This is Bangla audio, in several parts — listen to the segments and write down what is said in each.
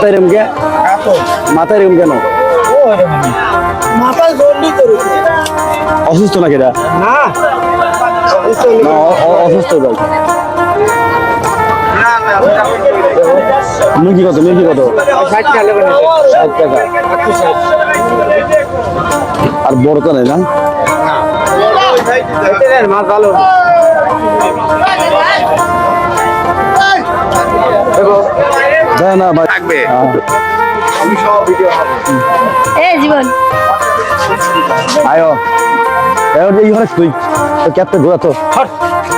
মাথায় কে মাথায় কেন? অসুস্থ নাকি এটা? না। অসুস্থ ভাই। মুরগি কত? মুরগি কত? ষাট টাকা আর বড় তো নেই না? মাছ ভালো। না ভাই। থাকবে। হ্যাঁ। এই জীবন। আয়ো। এবার এই ঘরে তুই ক্যাপটা ঘোরা তো।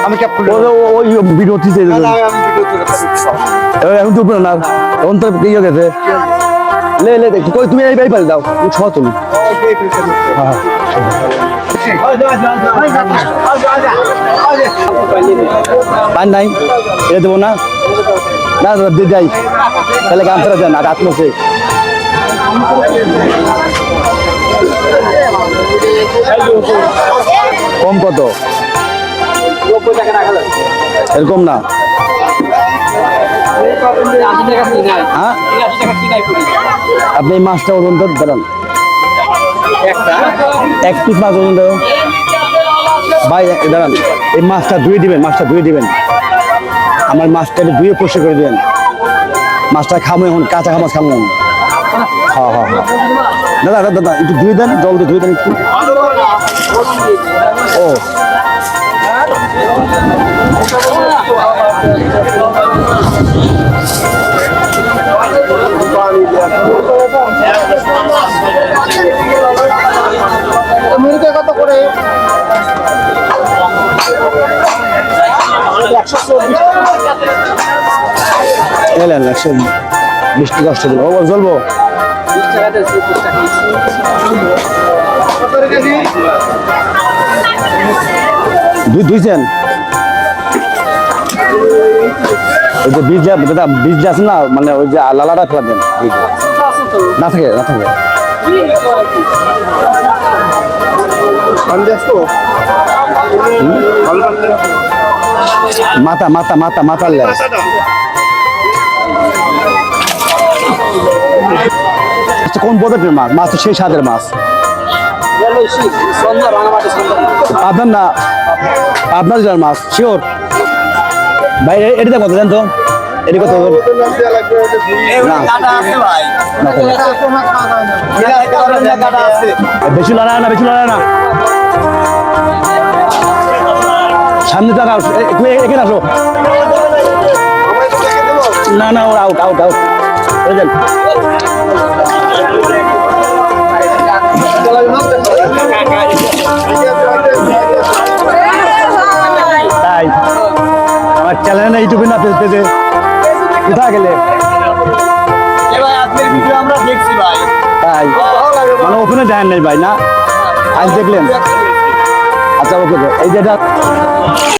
আমি ক্যাপ খুলে ও ও- ওই ভিডিও উঠিছে আমি ভিডিও করে এখন তো না এখন তো ইয়ে গেছে। লে লে দেখ কই তুমি এই বাই পাল দাও। তুমি ছ তুমি। পান নাই এ দেবো না। না দাদা দিয়ে যাই। তাহলে গামছাটা দেন আর আত্মসে কম কত? এরকম না। হ্যাঁ? আপনি এই মাছটা ওজন তো দাঁড়ান এক পিস মাছ ওজন ভাই দাঁড়ান। এই মাছটা ধুয়ে দিবেন, মাছটা ধুয়ে দিবেন। আমার মাছটা একটু ধুয়ে পরিষ্কার করে দিবেন মাছটা খামো এখন কাঁচা খামাছ খামো। হ্যাঁ হ্যাঁ হ্যাঁ দাদা দাদা দাদা একটু ধুয়ে দেন জল দিয়ে ধুয়ে দেন একটু। ও। কত করে? একশো চব্বিশ এলেন একশো টাকা দশ টাকা ও চলবো দুই দুইছেন ওই যে বীজ দাদা, বীজ যে আছে না মানে ওই যে লালাটা ফেলা দেন। না থাকে না থাকে। মাথা মাথা মাথা মাথার লেজ আচ্ছা, কোন পদ্ধতির মাছ? মাছ সেই স্বাদের মাছ। আপনার না আপনার জেলার মাছ শিওর ভাই এটা কত দেন তো এটা কত না না। তো। বেশি লড়াই না বেশি লড়াই না। সামনে টাকা এখানে আসো। না না ওর আউট আউট আউট যান তাই। আমার চ্যানেল না ইউটিউবে না পেজ পেজে গেলে? আমরা দেখছি ভাই। তাই। মানে ওখানে দেন নাই ভাই না? আজ দেখলেন? আচ্ছা ওকে এই যেটা